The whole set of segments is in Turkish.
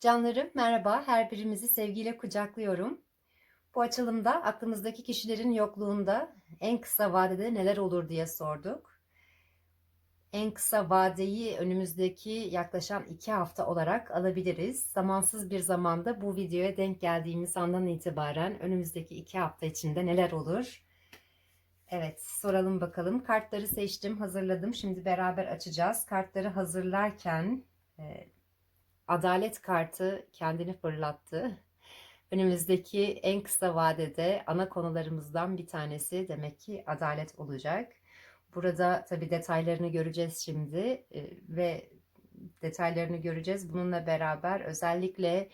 Canlarım merhaba, her birimizi sevgiyle kucaklıyorum. Bu açılımda aklımızdaki kişilerin yokluğunda en kısa vadede neler olur diye sorduk. En kısa vadeyi önümüzdeki yaklaşan iki hafta olarak alabiliriz. Zamansız bir zamanda bu videoya denk geldiğimiz andan itibaren önümüzdeki iki hafta içinde neler olur? Evet, soralım bakalım. Kartları seçtim, hazırladım. Şimdi beraber açacağız. Kartları hazırlarken e, Adalet kartı kendini fırlattı. Önümüzdeki en kısa vadede ana konularımızdan bir tanesi demek ki adalet olacak. Burada tabii detaylarını göreceğiz şimdi e, ve detaylarını göreceğiz. Bununla beraber özellikle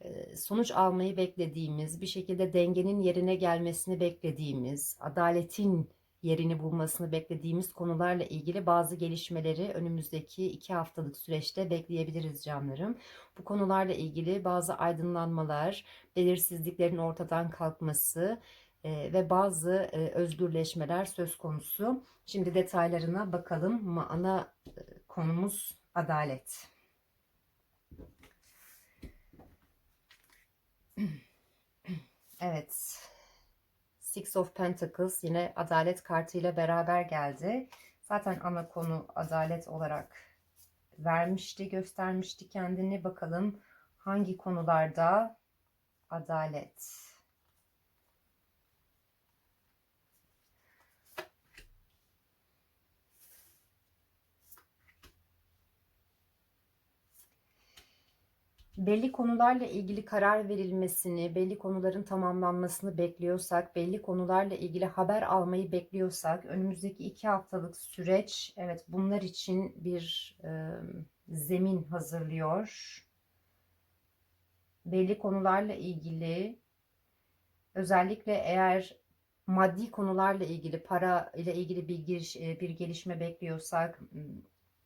e, sonuç almayı beklediğimiz, bir şekilde dengenin yerine gelmesini beklediğimiz, adaletin yerini bulmasını beklediğimiz konularla ilgili bazı gelişmeleri önümüzdeki iki haftalık süreçte bekleyebiliriz canlarım. Bu konularla ilgili bazı aydınlanmalar, belirsizliklerin ortadan kalkması e, ve bazı e, özgürleşmeler söz konusu. Şimdi detaylarına bakalım. Ana e, konumuz adalet. Evet. Six of Pentacles yine adalet kartıyla beraber geldi. Zaten ana konu adalet olarak vermişti, göstermişti kendini. Bakalım hangi konularda adalet. Belli konularla ilgili karar verilmesini, belli konuların tamamlanmasını bekliyorsak, belli konularla ilgili haber almayı bekliyorsak, önümüzdeki iki haftalık süreç, evet bunlar için bir e, zemin hazırlıyor. Belli konularla ilgili, özellikle eğer maddi konularla ilgili, para ile ilgili bir, giriş, bir gelişme bekliyorsak,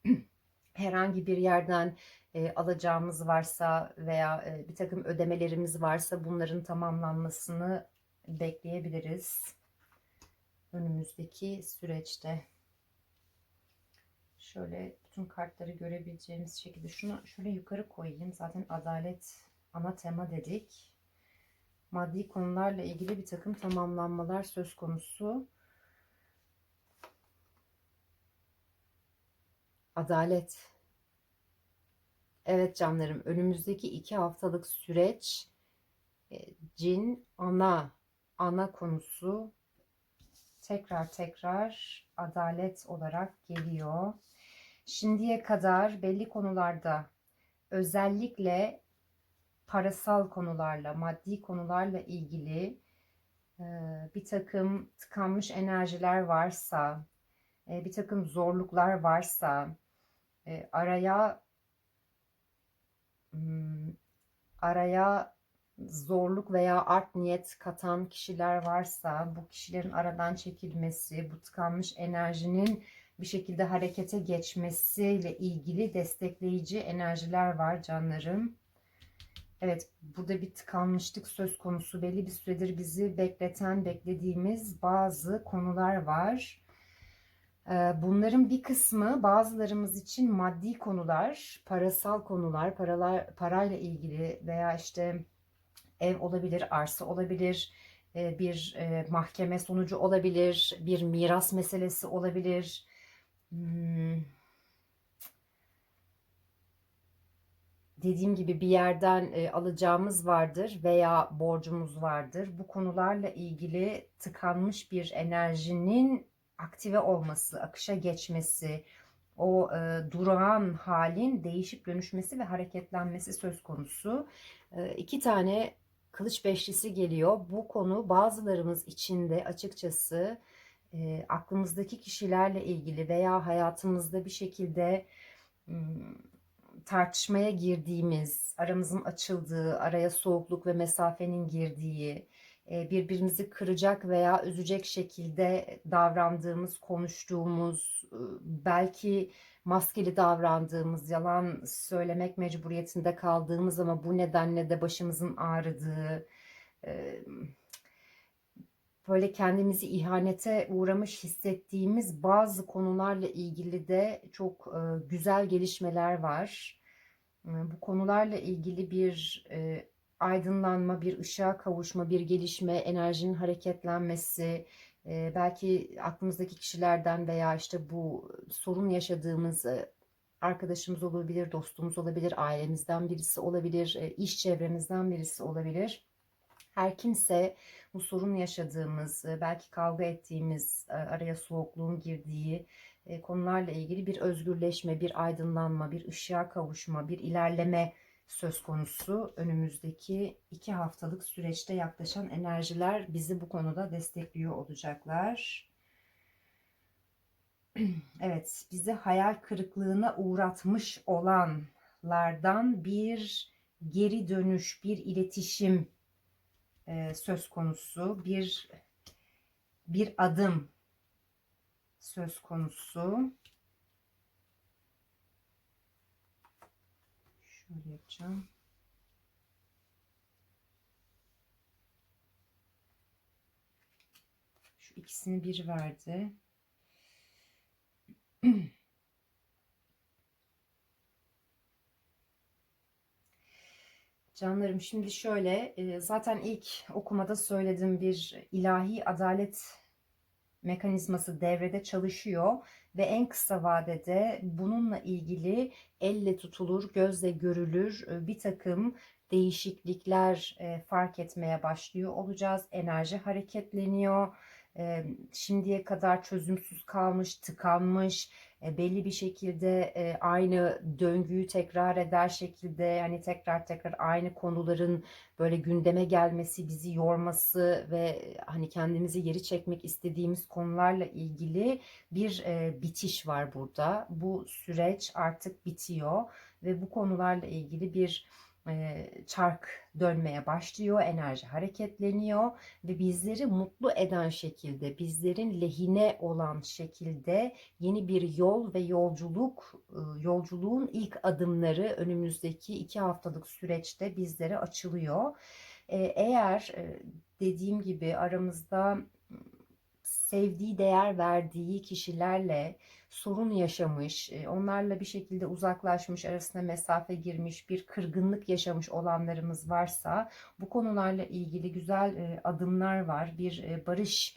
herhangi bir yerden e, alacağımız varsa veya e, bir takım ödemelerimiz varsa bunların tamamlanmasını bekleyebiliriz önümüzdeki süreçte. Şöyle bütün kartları görebileceğimiz şekilde şunu şöyle yukarı koyayım. Zaten adalet ana tema dedik. Maddi konularla ilgili bir takım tamamlanmalar söz konusu. Adalet Evet canlarım önümüzdeki iki haftalık süreç e, cin ana ana konusu tekrar tekrar adalet olarak geliyor. Şimdiye kadar belli konularda özellikle parasal konularla, maddi konularla ilgili e, bir takım tıkanmış enerjiler varsa, e, bir takım zorluklar varsa, araya araya zorluk veya art niyet katan kişiler varsa bu kişilerin aradan çekilmesi, bu tıkanmış enerjinin bir şekilde harekete geçmesiyle ilgili destekleyici enerjiler var canlarım. Evet burada bir tıkanmışlık söz konusu belli bir süredir bizi bekleten beklediğimiz bazı konular var. Bunların bir kısmı bazılarımız için maddi konular, parasal konular, paralar, parayla ilgili veya işte ev olabilir, arsa olabilir, bir mahkeme sonucu olabilir, bir miras meselesi olabilir. Hmm. Dediğim gibi bir yerden alacağımız vardır veya borcumuz vardır. Bu konularla ilgili tıkanmış bir enerjinin aktive olması, akışa geçmesi, o e, durağan halin değişip dönüşmesi ve hareketlenmesi söz konusu. E, iki tane kılıç beşlisi geliyor. Bu konu bazılarımız içinde açıkçası e, aklımızdaki kişilerle ilgili veya hayatımızda bir şekilde m, tartışmaya girdiğimiz, aramızın açıldığı, araya soğukluk ve mesafenin girdiği, e, birbirimizi kıracak veya üzecek şekilde davrandığımız, konuştuğumuz, e, belki maskeli davrandığımız, yalan söylemek mecburiyetinde kaldığımız ama bu nedenle de başımızın ağrıdığı, e, böyle kendimizi ihanete uğramış hissettiğimiz bazı konularla ilgili de çok güzel gelişmeler var. E, bu konularla ilgili bir e, aydınlanma, bir ışığa kavuşma, bir gelişme, enerjinin hareketlenmesi, e, belki aklımızdaki kişilerden veya işte bu sorun yaşadığımız e, arkadaşımız olabilir, dostumuz olabilir, ailemizden birisi olabilir, e, iş çevremizden birisi olabilir. Her kimse bu sorun yaşadığımız, belki kavga ettiğimiz, araya soğukluğun girdiği konularla ilgili bir özgürleşme, bir aydınlanma, bir ışığa kavuşma, bir ilerleme söz konusu. Önümüzdeki iki haftalık süreçte yaklaşan enerjiler bizi bu konuda destekliyor olacaklar. Evet, bizi hayal kırıklığına uğratmış olanlardan bir geri dönüş, bir iletişim e, söz konusu, bir bir adım söz konusu. Şöyle yapacağım. Şu ikisini bir verdi. Canlarım şimdi şöyle e, zaten ilk okumada söylediğim bir ilahi adalet mekanizması devrede çalışıyor ve en kısa vadede bununla ilgili elle tutulur, gözle görülür e, bir takım değişiklikler e, fark etmeye başlıyor olacağız. Enerji hareketleniyor şimdiye kadar çözümsüz kalmış, tıkanmış, belli bir şekilde aynı döngüyü tekrar eder şekilde yani tekrar tekrar aynı konuların böyle gündeme gelmesi, bizi yorması ve hani kendimizi geri çekmek istediğimiz konularla ilgili bir bitiş var burada. Bu süreç artık bitiyor ve bu konularla ilgili bir çark dönmeye başlıyor, enerji hareketleniyor ve bizleri mutlu eden şekilde, bizlerin lehine olan şekilde yeni bir yol ve yolculuk, yolculuğun ilk adımları önümüzdeki iki haftalık süreçte bizlere açılıyor. Eğer dediğim gibi aramızda sevdiği, değer verdiği kişilerle sorun yaşamış, e, onlarla bir şekilde uzaklaşmış, arasına mesafe girmiş, bir kırgınlık yaşamış olanlarımız varsa bu konularla ilgili güzel e, adımlar var. Bir e, barış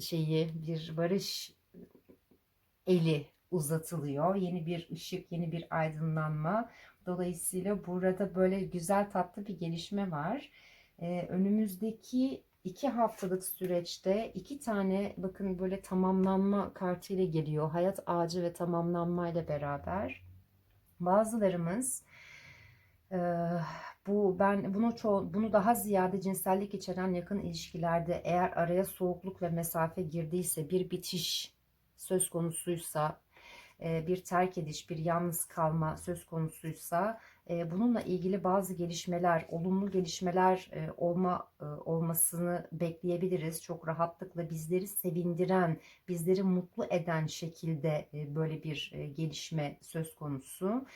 şeyi, bir barış eli uzatılıyor. Yeni bir ışık, yeni bir aydınlanma. Dolayısıyla burada böyle güzel tatlı bir gelişme var. Önümüzdeki iki haftalık süreçte iki tane bakın böyle tamamlanma kartıyla geliyor. Hayat ağacı ve tamamlanma ile beraber. Bazılarımız e, bu ben bunu ço bunu daha ziyade cinsellik içeren yakın ilişkilerde eğer araya soğukluk ve mesafe girdiyse bir bitiş söz konusuysa e, bir terk ediş, bir yalnız kalma söz konusuysa bununla ilgili bazı gelişmeler, olumlu gelişmeler olma olmasını bekleyebiliriz. Çok rahatlıkla bizleri sevindiren, bizleri mutlu eden şekilde böyle bir gelişme söz konusu.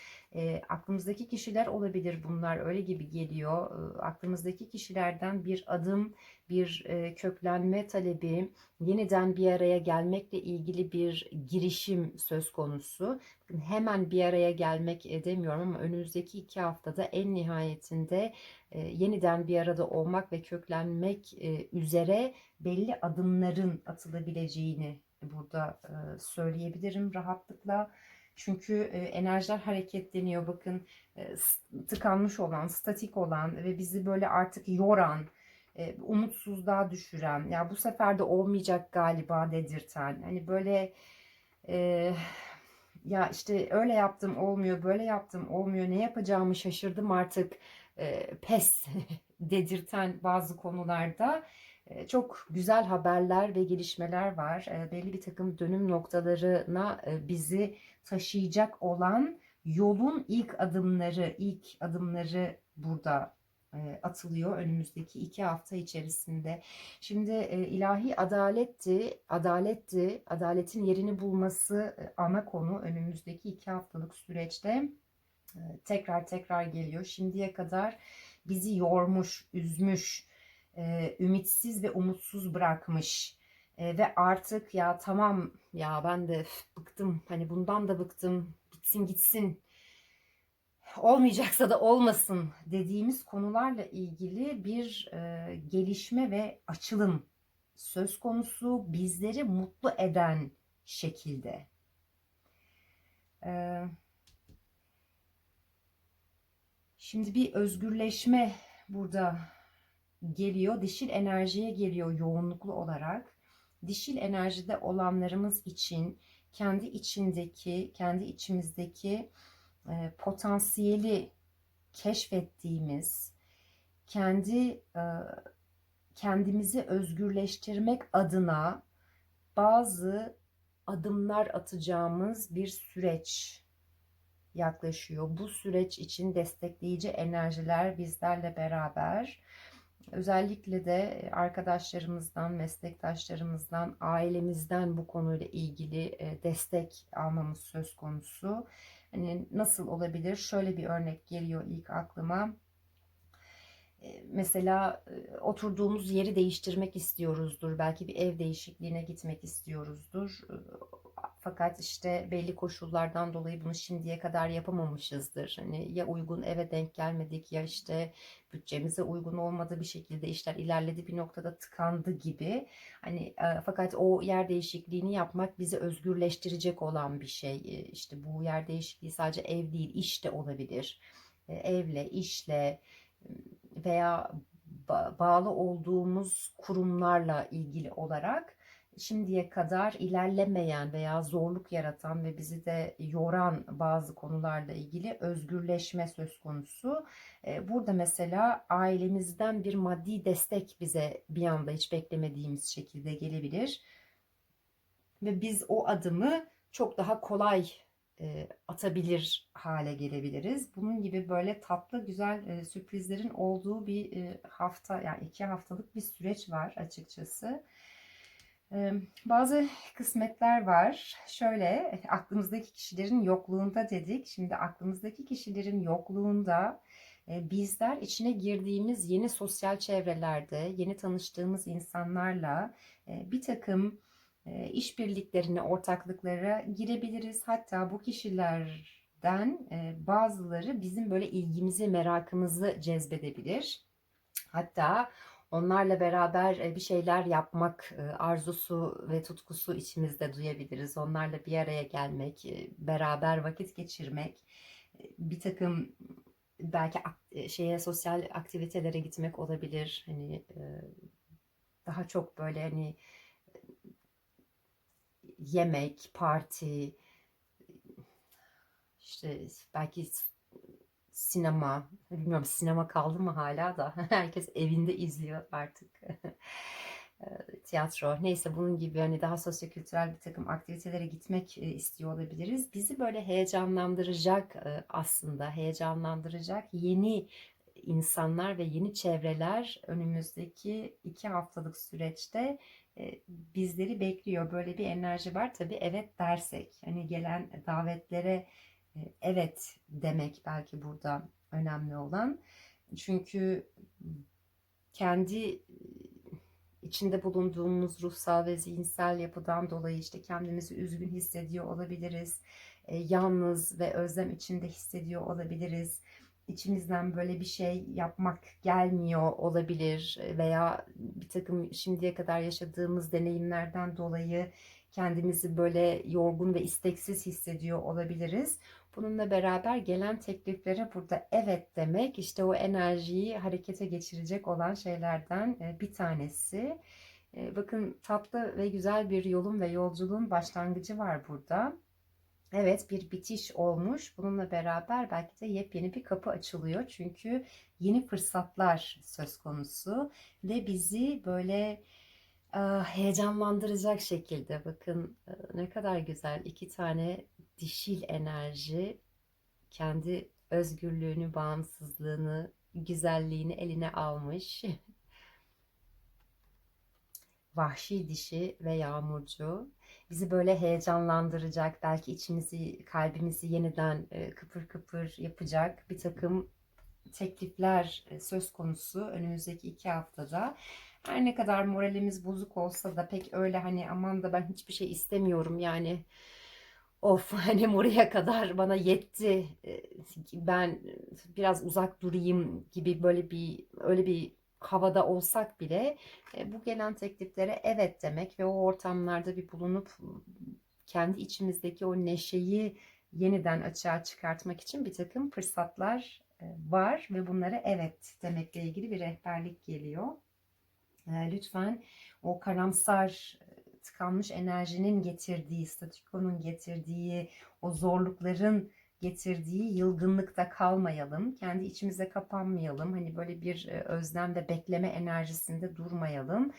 Aklımızdaki kişiler olabilir bunlar öyle gibi geliyor. Aklımızdaki kişilerden bir adım, bir köklenme talebi, yeniden bir araya gelmekle ilgili bir girişim söz konusu. Hemen bir araya gelmek demiyorum ama önümüzdeki iki haftada en nihayetinde yeniden bir arada olmak ve köklenmek üzere belli adımların atılabileceğini burada söyleyebilirim rahatlıkla. Çünkü enerjiler hareketleniyor. Bakın tıkanmış olan, statik olan ve bizi böyle artık yoran, umutsuzluğa düşüren, ya bu sefer de olmayacak galiba dedirten. Hani böyle e, ya işte öyle yaptım olmuyor, böyle yaptım olmuyor, ne yapacağımı şaşırdım artık e, pes dedirten bazı konularda e, çok güzel haberler ve gelişmeler var. E, belli bir takım dönüm noktalarına e, bizi taşıyacak olan yolun ilk adımları, ilk adımları burada atılıyor önümüzdeki iki hafta içerisinde. Şimdi ilahi adaletti, adaletti, adaletin yerini bulması ana konu önümüzdeki iki haftalık süreçte tekrar tekrar geliyor. Şimdiye kadar bizi yormuş, üzmüş, ümitsiz ve umutsuz bırakmış ve artık ya tamam ya ben de bıktım hani bundan da bıktım bitsin gitsin olmayacaksa da olmasın dediğimiz konularla ilgili bir e, gelişme ve açılım söz konusu bizleri mutlu eden şekilde. E, şimdi bir özgürleşme burada geliyor. Dişil enerjiye geliyor yoğunluklu olarak. Dişil enerjide olanlarımız için kendi içindeki, kendi içimizdeki e, potansiyeli keşfettiğimiz, kendi e, kendimizi özgürleştirmek adına bazı adımlar atacağımız bir süreç yaklaşıyor. Bu süreç için destekleyici enerjiler bizlerle beraber. Özellikle de arkadaşlarımızdan, meslektaşlarımızdan, ailemizden bu konuyla ilgili e, destek almamız söz konusu. Hani nasıl olabilir? Şöyle bir örnek geliyor ilk aklıma. E, mesela e, oturduğumuz yeri değiştirmek istiyoruzdur. Belki bir ev değişikliğine gitmek istiyoruzdur. Fakat işte belli koşullardan dolayı bunu şimdiye kadar yapamamışızdır. Hani ya uygun eve denk gelmedik ya işte bütçemize uygun olmadı bir şekilde işler ilerledi bir noktada tıkandı gibi. Hani e, fakat o yer değişikliğini yapmak bizi özgürleştirecek olan bir şey. E, işte bu yer değişikliği sadece ev değil iş de olabilir. E, evle, işle veya bağlı olduğumuz kurumlarla ilgili olarak şimdiye kadar ilerlemeyen veya zorluk yaratan ve bizi de yoran bazı konularla ilgili özgürleşme söz konusu. Burada mesela ailemizden bir maddi destek bize bir anda hiç beklemediğimiz şekilde gelebilir. Ve biz o adımı çok daha kolay atabilir hale gelebiliriz. Bunun gibi böyle tatlı güzel sürprizlerin olduğu bir hafta yani iki haftalık bir süreç var açıkçası. Bazı kısmetler var. Şöyle aklımızdaki kişilerin yokluğunda dedik. Şimdi aklımızdaki kişilerin yokluğunda bizler içine girdiğimiz yeni sosyal çevrelerde, yeni tanıştığımız insanlarla bir takım işbirliklerine, ortaklıklara girebiliriz. Hatta bu kişilerden bazıları bizim böyle ilgimizi, merakımızı cezbedebilir. Hatta onlarla beraber e, bir şeyler yapmak e, arzusu ve tutkusu içimizde duyabiliriz. Onlarla bir araya gelmek, e, beraber vakit geçirmek, bir takım belki şeye sosyal aktivitelere gitmek olabilir. Hani daha çok böyle hani yemek, parti, işte belki sinema, bilmiyorum sinema kaldı mı hala da herkes evinde izliyor artık. Tiyatro, neyse bunun gibi hani daha sosyokültürel bir takım aktivitelere gitmek istiyor olabiliriz. Bizi böyle heyecanlandıracak aslında, heyecanlandıracak yeni insanlar ve yeni çevreler önümüzdeki iki haftalık süreçte bizleri bekliyor. Böyle bir enerji var. Tabii evet dersek, hani gelen davetlere evet demek belki burada önemli olan. Çünkü kendi içinde bulunduğumuz ruhsal ve zihinsel yapıdan dolayı işte kendimizi üzgün hissediyor olabiliriz. Yalnız ve özlem içinde hissediyor olabiliriz. İçimizden böyle bir şey yapmak gelmiyor olabilir veya bir takım şimdiye kadar yaşadığımız deneyimlerden dolayı kendimizi böyle yorgun ve isteksiz hissediyor olabiliriz. Bununla beraber gelen tekliflere burada evet demek işte o enerjiyi harekete geçirecek olan şeylerden e, bir tanesi. E, bakın tatlı ve güzel bir yolun ve yolculuğun başlangıcı var burada. Evet bir bitiş olmuş. Bununla beraber belki de yepyeni bir kapı açılıyor. Çünkü yeni fırsatlar söz konusu ve bizi böyle heyecanlandıracak şekilde bakın ne kadar güzel iki tane dişil enerji kendi özgürlüğünü, bağımsızlığını, güzelliğini eline almış. Vahşi dişi ve yağmurcu bizi böyle heyecanlandıracak, belki içimizi, kalbimizi yeniden kıpır kıpır yapacak bir takım teklifler söz konusu önümüzdeki iki haftada. Her ne kadar moralimiz bozuk olsa da pek öyle hani aman da ben hiçbir şey istemiyorum yani of hani buraya kadar bana yetti. Ben biraz uzak durayım gibi böyle bir öyle bir havada olsak bile bu gelen tekliflere evet demek ve o ortamlarda bir bulunup kendi içimizdeki o neşeyi yeniden açığa çıkartmak için bir takım fırsatlar var ve bunlara evet demekle ilgili bir rehberlik geliyor. Lütfen o karamsar tıkanmış enerjinin getirdiği, statükonun getirdiği, o zorlukların getirdiği yılgınlıkta kalmayalım. Kendi içimize kapanmayalım. Hani böyle bir e, özlem ve bekleme enerjisinde durmayalım.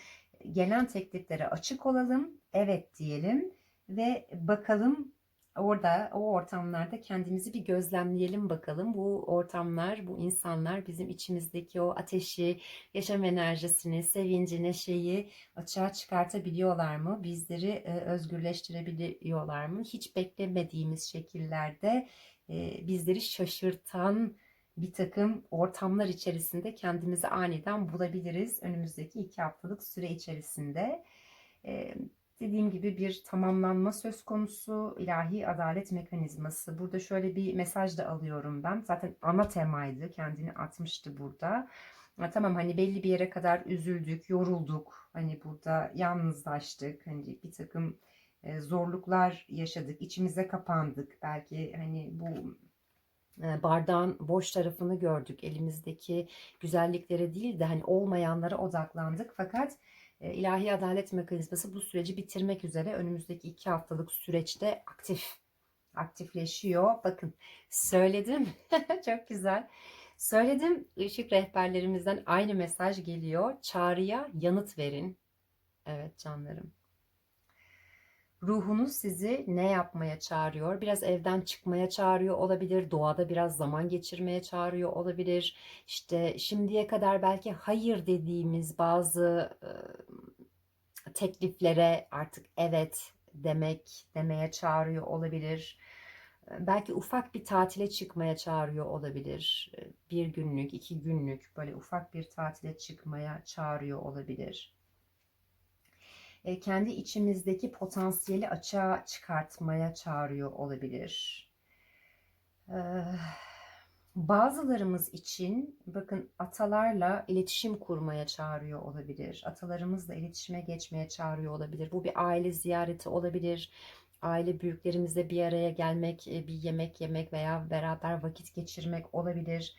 Gelen tekliflere açık olalım. Evet diyelim ve bakalım orada o ortamlarda kendimizi bir gözlemleyelim bakalım. Bu ortamlar, bu insanlar bizim içimizdeki o ateşi, yaşam enerjisini, sevinci, neşeyi açığa çıkartabiliyorlar mı? Bizleri e, özgürleştirebiliyorlar mı? Hiç beklemediğimiz şekillerde e, bizleri şaşırtan bir takım ortamlar içerisinde kendimizi aniden bulabiliriz önümüzdeki iki haftalık süre içerisinde. E, dediğim gibi bir tamamlanma söz konusu ilahi adalet mekanizması. Burada şöyle bir mesaj da alıyorum ben. Zaten ana temaydı. Kendini atmıştı burada. Ha, tamam hani belli bir yere kadar üzüldük, yorulduk. Hani burada yalnızlaştık. Hani bir takım e, zorluklar yaşadık. içimize kapandık. Belki hani bu e, bardağın boş tarafını gördük. Elimizdeki güzelliklere değil de hani olmayanlara odaklandık. Fakat ilahi adalet mekanizması bu süreci bitirmek üzere önümüzdeki iki haftalık süreçte aktif aktifleşiyor. Bakın söyledim. Çok güzel. Söyledim. Işık rehberlerimizden aynı mesaj geliyor. Çağrıya yanıt verin. Evet canlarım. Ruhunuz sizi ne yapmaya çağırıyor? Biraz evden çıkmaya çağırıyor olabilir. Doğada biraz zaman geçirmeye çağırıyor olabilir. İşte şimdiye kadar belki hayır dediğimiz bazı e, tekliflere artık evet demek demeye çağırıyor olabilir. Belki ufak bir tatile çıkmaya çağırıyor olabilir. Bir günlük, iki günlük böyle ufak bir tatile çıkmaya çağırıyor olabilir e, kendi içimizdeki potansiyeli açığa çıkartmaya çağırıyor olabilir. E, bazılarımız için bakın atalarla iletişim kurmaya çağırıyor olabilir. Atalarımızla iletişime geçmeye çağırıyor olabilir. Bu bir aile ziyareti olabilir. Aile büyüklerimizle bir araya gelmek, e, bir yemek yemek veya beraber vakit geçirmek olabilir.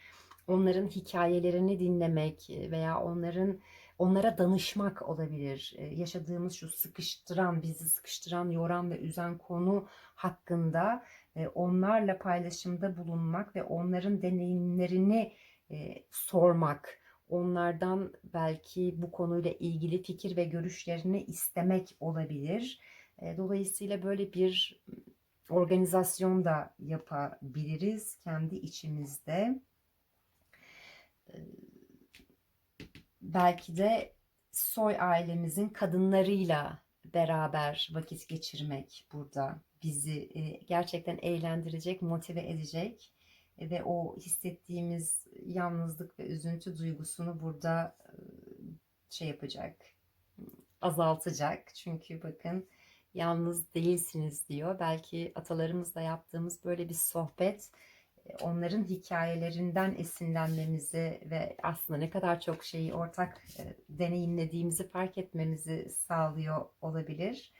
Onların hikayelerini dinlemek veya onların onlara danışmak olabilir. Yaşadığımız şu sıkıştıran, bizi sıkıştıran, yoran ve üzen konu hakkında onlarla paylaşımda bulunmak ve onların deneyimlerini sormak, onlardan belki bu konuyla ilgili fikir ve görüşlerini istemek olabilir. Dolayısıyla böyle bir organizasyon da yapabiliriz kendi içimizde belki de soy ailemizin kadınlarıyla beraber vakit geçirmek burada bizi e, gerçekten eğlendirecek, motive edecek ve o hissettiğimiz yalnızlık ve üzüntü duygusunu burada e, şey yapacak, azaltacak. Çünkü bakın yalnız değilsiniz diyor. Belki atalarımızla yaptığımız böyle bir sohbet onların hikayelerinden esinlenmemizi ve aslında ne kadar çok şeyi ortak e, deneyimlediğimizi fark etmemizi sağlıyor olabilir.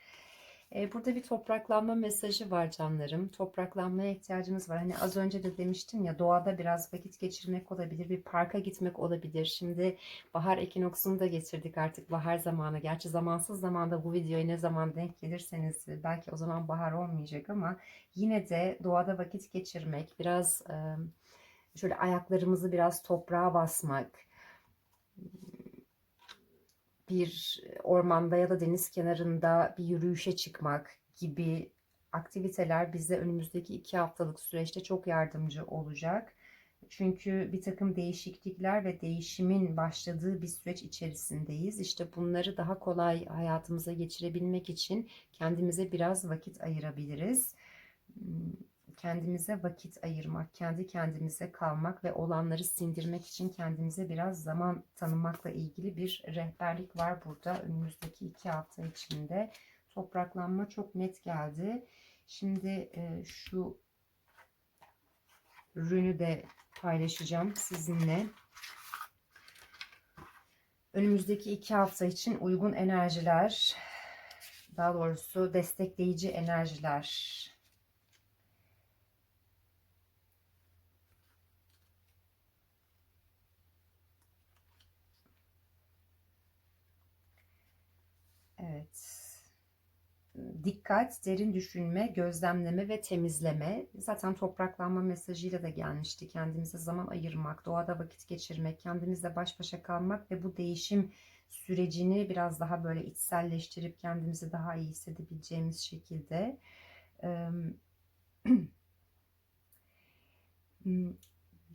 E, burada bir topraklanma mesajı var canlarım. Topraklanmaya ihtiyacımız var. Hani az önce de demiştim ya doğada biraz vakit geçirmek olabilir. Bir parka gitmek olabilir. Şimdi bahar ekinoksunu da geçirdik artık bahar zamanı. Gerçi zamansız zamanda bu videoya ne zaman denk gelirseniz belki o zaman bahar olmayacak ama yine de doğada vakit geçirmek, biraz şöyle ayaklarımızı biraz toprağa basmak, bir ormanda ya da deniz kenarında bir yürüyüşe çıkmak gibi aktiviteler bize önümüzdeki iki haftalık süreçte çok yardımcı olacak. Çünkü bir takım değişiklikler ve değişimin başladığı bir süreç içerisindeyiz. İşte bunları daha kolay hayatımıza geçirebilmek için kendimize biraz vakit ayırabiliriz kendimize vakit ayırmak, kendi kendimize kalmak ve olanları sindirmek için kendimize biraz zaman tanımakla ilgili bir rehberlik var burada önümüzdeki iki hafta içinde. Topraklanma çok net geldi. Şimdi e, şu ürünü de paylaşacağım sizinle. Önümüzdeki iki hafta için uygun enerjiler, daha doğrusu destekleyici enerjiler Evet. Dikkat, derin düşünme, gözlemleme ve temizleme. Zaten topraklanma mesajıyla da gelmişti. Kendimize zaman ayırmak, doğada vakit geçirmek, kendimizle baş başa kalmak ve bu değişim sürecini biraz daha böyle içselleştirip kendimizi daha iyi hissedebileceğimiz şekilde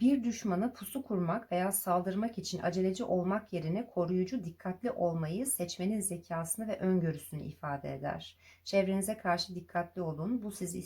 Bir düşmana pusu kurmak veya saldırmak için aceleci olmak yerine koruyucu, dikkatli olmayı seçmenin zekasını ve öngörüsünü ifade eder. Çevrenize karşı dikkatli olun. Bu sizi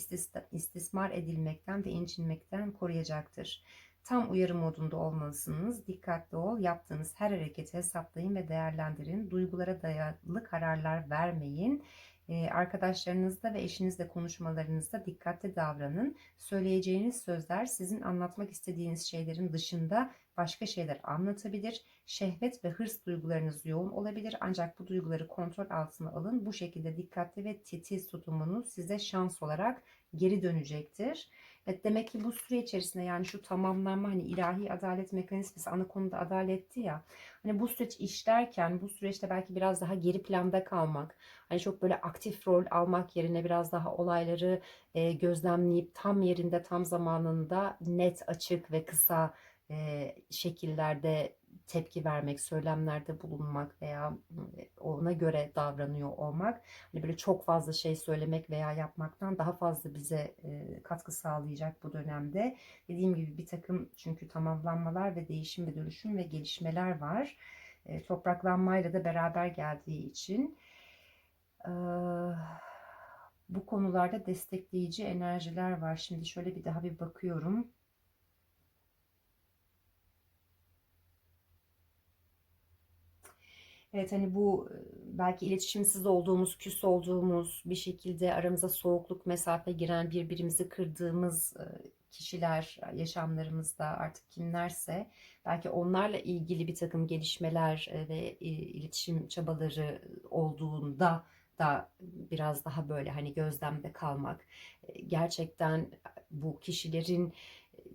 istismar edilmekten ve incinmekten koruyacaktır. Tam uyarı modunda olmalısınız. Dikkatli ol. Yaptığınız her hareketi hesaplayın ve değerlendirin. Duygulara dayalı kararlar vermeyin. Ee, arkadaşlarınızla ve eşinizle konuşmalarınızda dikkatli davranın. Söyleyeceğiniz sözler sizin anlatmak istediğiniz şeylerin dışında başka şeyler anlatabilir. Şehvet ve hırs duygularınız yoğun olabilir ancak bu duyguları kontrol altına alın. Bu şekilde dikkatli ve titiz tutumunuz size şans olarak geri dönecektir. Evet, demek ki bu süre içerisinde yani şu tamamlanma hani ilahi adalet mekanizması ana konuda adaletti ya. Hani bu süreç işlerken bu süreçte belki biraz daha geri planda kalmak. Hani çok böyle aktif rol almak yerine biraz daha olayları e, gözlemleyip tam yerinde tam zamanında net açık ve kısa e, şekillerde tepki vermek, söylemlerde bulunmak veya ona göre davranıyor olmak hani böyle çok fazla şey söylemek veya yapmaktan daha fazla bize katkı sağlayacak bu dönemde. Dediğim gibi bir takım çünkü tamamlanmalar ve değişim ve dönüşüm ve gelişmeler var. Topraklanmayla da beraber geldiği için bu konularda destekleyici enerjiler var. Şimdi şöyle bir daha bir bakıyorum. Evet hani bu belki iletişimsiz olduğumuz, küs olduğumuz, bir şekilde aramıza soğukluk, mesafe giren, birbirimizi kırdığımız kişiler yaşamlarımızda artık kimlerse belki onlarla ilgili bir takım gelişmeler ve iletişim çabaları olduğunda da biraz daha böyle hani gözlemde kalmak gerçekten bu kişilerin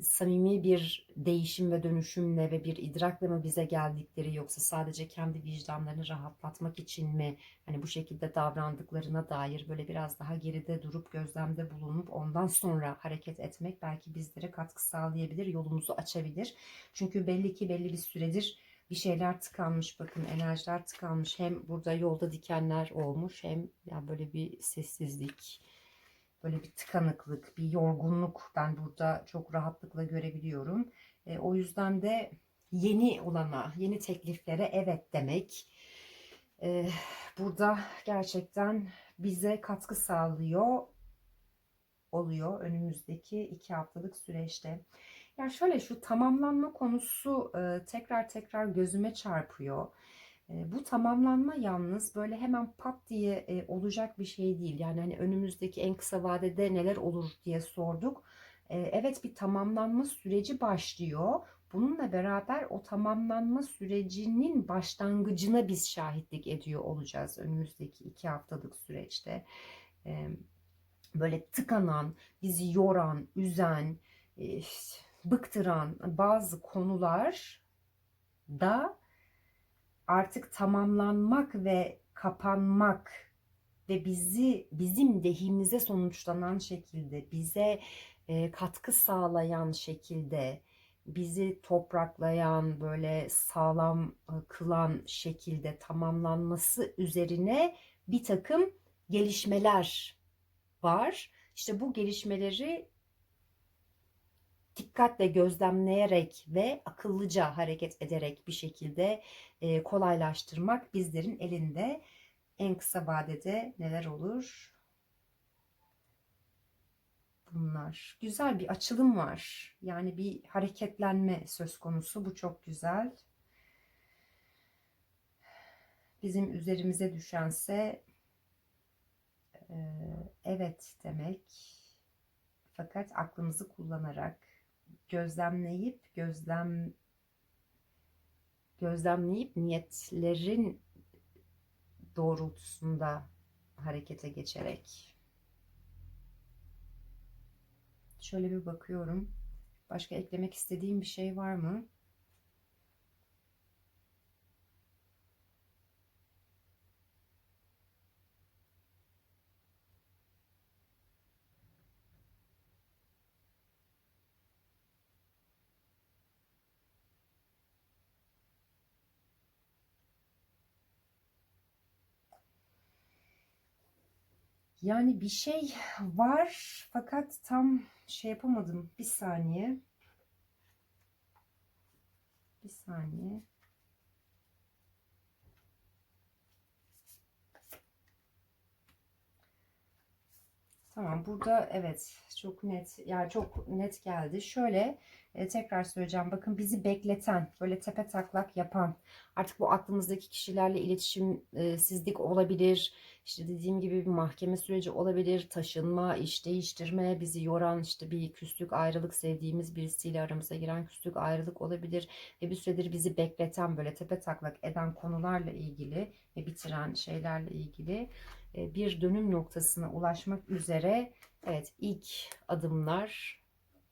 samimi bir değişim ve dönüşümle ve bir idrakla mı bize geldikleri yoksa sadece kendi vicdanlarını rahatlatmak için mi hani bu şekilde davrandıklarına dair böyle biraz daha geride durup gözlemde bulunup ondan sonra hareket etmek belki bizlere katkı sağlayabilir, yolumuzu açabilir. Çünkü belli ki belli bir süredir bir şeyler tıkanmış bakın enerjiler tıkanmış hem burada yolda dikenler olmuş hem ya böyle bir sessizlik böyle bir tıkanıklık, bir yorgunluk ben burada çok rahatlıkla görebiliyorum. E, o yüzden de yeni olana, yeni tekliflere evet demek e, burada gerçekten bize katkı sağlıyor oluyor önümüzdeki iki haftalık süreçte. Yani şöyle şu tamamlanma konusu e, tekrar tekrar gözüme çarpıyor. Bu tamamlanma yalnız böyle hemen pat diye olacak bir şey değil. Yani hani önümüzdeki en kısa vadede neler olur diye sorduk. Evet bir tamamlanma süreci başlıyor. Bununla beraber o tamamlanma sürecinin başlangıcına biz şahitlik ediyor olacağız önümüzdeki iki haftalık süreçte. Böyle tıkanan, bizi yoran, üzen, bıktıran bazı konular da artık tamamlanmak ve kapanmak ve bizi bizim lehimize sonuçlanan şekilde bize e, katkı sağlayan şekilde bizi topraklayan böyle sağlam e, kılan şekilde tamamlanması üzerine bir takım gelişmeler var. İşte bu gelişmeleri dikkatle gözlemleyerek ve akıllıca hareket ederek bir şekilde kolaylaştırmak bizlerin elinde. En kısa vadede neler olur? Bunlar. Güzel bir açılım var. Yani bir hareketlenme söz konusu. Bu çok güzel. Bizim üzerimize düşense evet demek. Fakat aklımızı kullanarak gözlemleyip gözlem gözlemleyip niyetlerin doğrultusunda harekete geçerek. Şöyle bir bakıyorum. Başka eklemek istediğim bir şey var mı? Yani bir şey var fakat tam şey yapamadım. Bir saniye. Bir saniye. Tamam burada evet çok net yani çok net geldi. Şöyle e, tekrar söyleyeceğim. Bakın bizi bekleten, böyle tepe taklak yapan, artık bu aklımızdaki kişilerle iletişimsizlik olabilir. İşte dediğim gibi bir mahkeme süreci olabilir. Taşınma, iş değiştirme, bizi yoran işte bir küslük, ayrılık sevdiğimiz birisiyle aramıza giren küslük, ayrılık olabilir. Ve bir süredir bizi bekleten böyle tepe taklak eden konularla ilgili ve bitiren şeylerle ilgili e, bir dönüm noktasına ulaşmak üzere evet ilk adımlar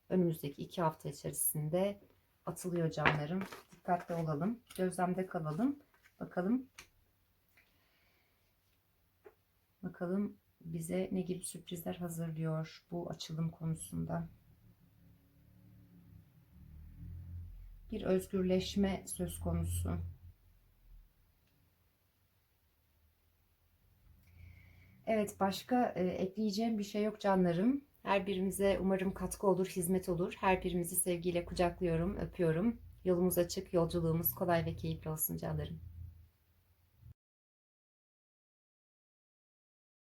önümüzdeki iki hafta içerisinde atılıyor canlarım. Dikkatli olalım. Gözlemde kalalım. Bakalım. Bakalım bize ne gibi sürprizler hazırlıyor bu açılım konusunda. Bir özgürleşme söz konusu. Evet başka e, ekleyeceğim bir şey yok canlarım. Her birimize umarım katkı olur, hizmet olur. Her birimizi sevgiyle kucaklıyorum, öpüyorum. Yolumuz açık, yolculuğumuz kolay ve keyifli olsun canlarım.